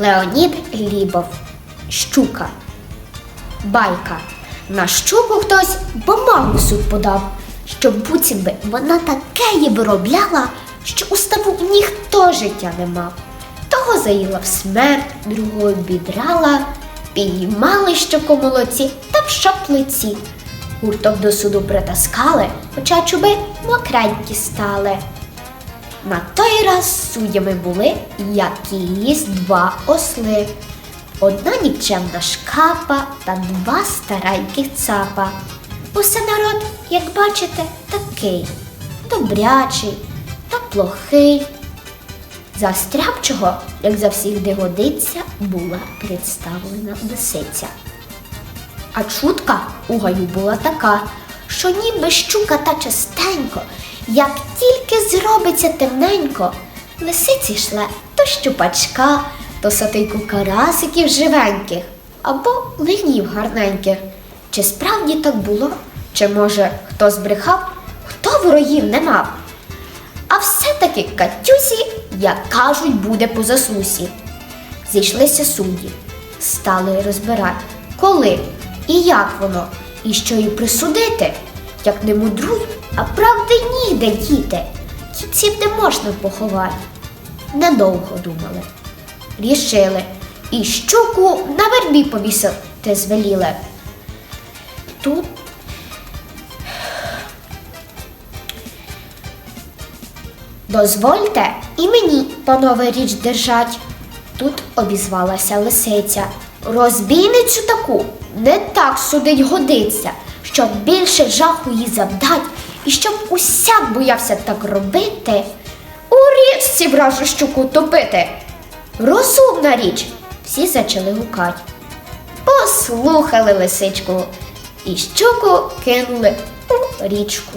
Леонід Глібов. Щука. Байка. На щуку хтось бумагу в суд подав, щоб буцім би вона таке її виробляла, що у ставу ніхто життя не мав. Того заїла в смерть, другого обідрала, підіймали щоку молодці та в шаплиці. Гуртом до суду притаскали, хоча чуби мокренькі стали. На той раз суддями були якісь два осли. Одна нікчемна шкапа та два стареньких цапа. Усе народ, як бачите, такий добрячий та плохий. За стряпчого, як за всіх де годиться, була представлена лисиця. А чутка у гаю була така, що ніби щука та частенько, як тільки зробиться темненько, лисиці йшла то щупачка, то сотейку карасиків живеньких або линів гарненьких. Чи справді так було? Чи може хто збрехав, хто ворогів не мав? А все-таки Катюсі, як кажуть, буде по заслусі. Зійшлися судді, стали розбирати, коли і як воно, і що їй присудити, як не мудруй, а правди ніде діти. Кітців не можна поховати. Недовго думали. Рішили. І щуку на вербі повісити звеліли. Тут Дозвольте і мені, панове, річ держать. Тут обізвалася лисиця. Розбійницю таку не так судить годиться, щоб більше жаху їй завдать, і щоб усяк боявся так робити. У річці вражу щуку топити. Розумна річ. Всі зачали гукать. Послухали лисичку і щуку кинули у річку.